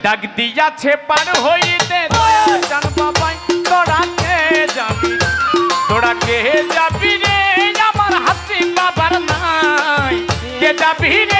ডাক দিয়াছে পার হইতে বাবাই তোরা কে যাবি তোরা কে যাবি রে, আমার হাসি বাবার নাই। কে যাবি রে?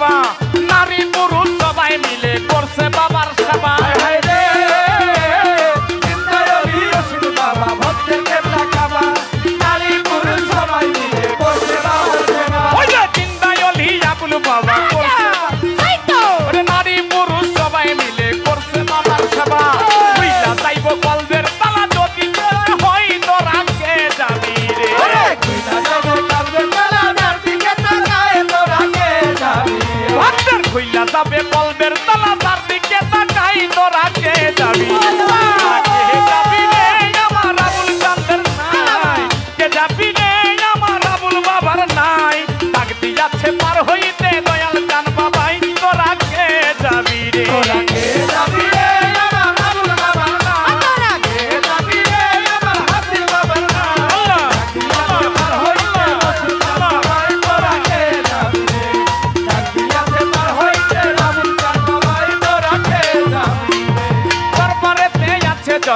বাবা। নারী পুরুষ সবাই মিলে করছে বাবার সবাই কলবের তলা তার দিকে তাকাই তোরা কে যাবি? আমার আবুল বাবার নাই? ডাক দিয়া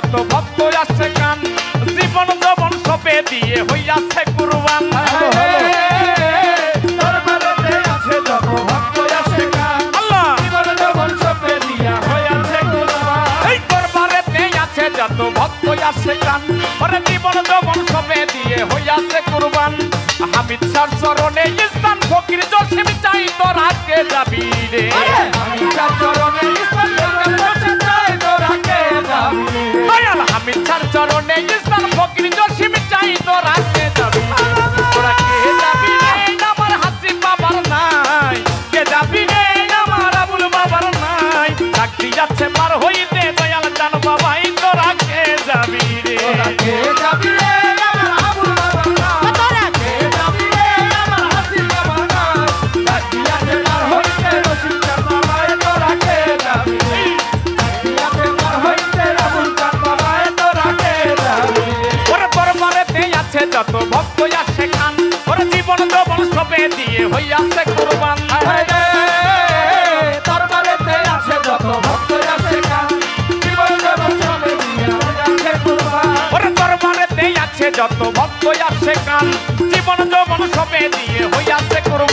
যত ভক্ত আছে কান জীবন যবন সপে দিয়ে হইয়াছে কুরবান। চরণে ইসলাম ফকির জসিম চাই তোর আজকে যাবি রে। চরণে চরণে ইসলাম ফকির জসিম চাই তোরা। যত ভক্ত আছে কাল জীবন যৌবন সবে দিয়ে হইয়াছে কুরবান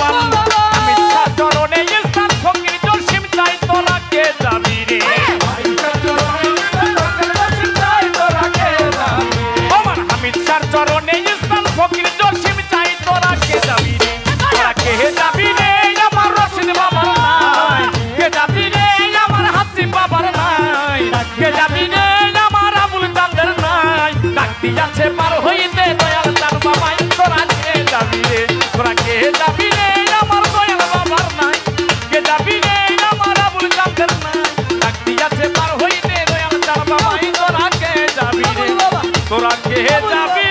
কে যাবি